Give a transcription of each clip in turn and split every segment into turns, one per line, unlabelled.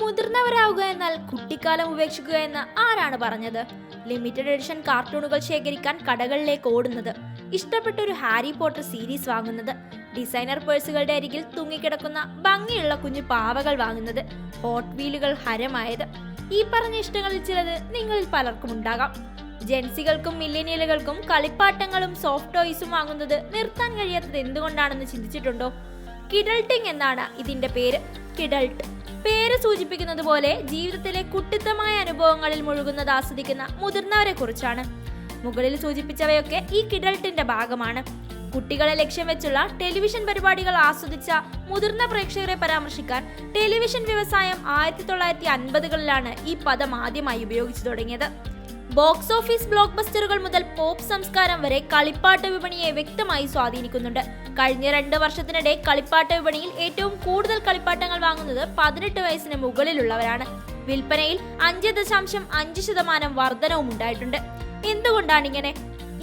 മുതിർന്നവരാവുക എന്നാൽ കുട്ടിക്കാലം ഉപേക്ഷിക്കുക എന്ന് ആരാണ് പറഞ്ഞത്? ലിമിറ്റഡ് എഡിഷൻ കാർട്ടൂണുകൾ ശേഖരിക്കാൻ കടകളിലേക്ക് ഓടുന്നത്. ഇഷ്ടപ്പെട്ട ഒരു ഹാരി പോട്ടർ സീരീസ് വാങ്ങുന്നത്. ഡിസൈനർ പേഴ്സുകളുടെ അരികിൽ തൂങ്ങിക്കിടക്കുന്ന ഭംഗിയുള്ള കുഞ്ഞു പാവകൾ വാങ്ങുന്നത്. ഹോട്ട് വീലുകൾ ഹരമായത്. ഈ പറഞ്ഞ ഇഷ്ടങ്ങളിൽ ചിലത് നിങ്ങളിൽ പലർക്കും ഉണ്ടാകാം. ജെൻസികൾക്കും മില്ലേനിയലുകൾക്കും കളിപ്പാട്ടങ്ങളും സോഫ്റ്റ് ടോയ്സും വാങ്ങുന്നത് നിർത്താൻ കഴിയാത്തത് എന്തുകൊണ്ടാണെന്ന് ചിന്തിച്ചിട്ടുണ്ടോ? കിഡൾട്ടിംഗ് എന്നാണ് ഇതിന്റെ പേര്. കിഡൾട്ട് പേര് സൂചിപ്പിക്കുന്നത് പോലെ ജീവിതത്തിലെ കുട്ടിത്തമായ അനുഭവങ്ങളിൽ മുഴുകുന്നത് ആസ്വദിക്കുന്ന മുതിർന്നവരെ കുറിച്ചാണ്. മുകളിൽ സൂചിപ്പിച്ചവയൊക്കെ ഈ കിഡൾട്ടിന്റെ ഭാഗമാണ്. കുട്ടികളെ ലക്ഷ്യം വെച്ചുള്ള ടെലിവിഷൻ പരിപാടികൾ ആസ്വദിച്ച മുതിർന്ന പ്രേക്ഷകരെ പരാമർശിക്കാൻ ടെലിവിഷൻ വ്യവസായം ആയിരത്തി തൊള്ളായിരത്തി അൻപതുകളിലാണ് ഈ പദം ആദ്യമായി ഉപയോഗിച്ചു തുടങ്ങിയത്. ബോക്സ് ഓഫീസ് ബ്ലോക്ക് ബസ്റ്ററുകൾ മുതൽ പോപ്പ് സംസ്കാരം വരെ കളിപ്പാട്ട വിപണിയെ വ്യക്തമായി സ്വാധീനിക്കുന്നുണ്ട്. കഴിഞ്ഞ രണ്ട് വർഷത്തിനിടെ കളിപ്പാട്ട വിപണിയിൽ ഏറ്റവും കൂടുതൽ കളിപ്പാട്ടങ്ങൾ വാങ്ങുന്നത് പതിനെട്ട് വയസ്സിന് മുകളിലുള്ളവരാണ്. വിൽപ്പനയിൽ അഞ്ച് ദശാംശം അഞ്ച് ശതമാനം വർധനവും ഉണ്ടായിട്ടുണ്ട്. എന്തുകൊണ്ടാണ് ഇങ്ങനെ?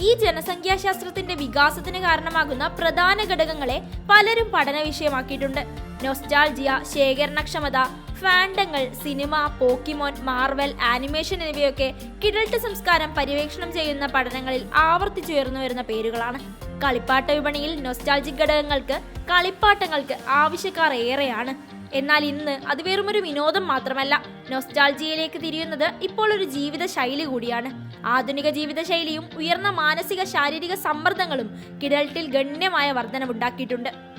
ഈ ജനസംഖ്യാശാസ്ത്രത്തിന്റെ വികാസത്തിന് കാരണമാകുന്ന പ്രധാന ഘടകങ്ങളെ പലരും പഠന വിഷയമാക്കിയിട്ടുണ്ട് നൊസ്റ്റാൾജിയ ശേഖരണക്ഷമത ഫാൻഡങ്ങൾ സിനിമ പോക്കിമോൻ മാർവൽ ആനിമേഷൻ എന്നിവയൊക്കെ കിഴട്ട് സംസ്കാരം പര്യവേക്ഷണം ചെയ്യുന്ന പഠനങ്ങളിൽ ആവർത്തിച്ചുയർന്നു വരുന്ന പേരുകളാണ്. കളിപ്പാട്ട വിപണിയിൽ നൊസ്റ്റാൾജിക് ഘടകങ്ങൾക്ക് കളിപ്പാട്ടങ്ങൾക്ക് ആവശ്യക്കാർ ഏറെയാണ്. എന്നാൽ ഇന്ന് അത് വെറുമൊരു വിനോദം മാത്രമല്ല. നൊസ്റ്റാൾജിയയിലേക്ക് തിരിയുന്നത് ഇപ്പോൾ ഒരു ജീവിത ശൈലി കൂടിയാണ്. ആധുനിക ജീവിതശൈലിയും ഉയർന്ന മാനസിക ശാരീരിക സമ്മർദ്ദങ്ങളും കിടൽട്ടിൽ ഗണ്യമായ വർധനവുണ്ടാക്കിയിട്ടുണ്ട്.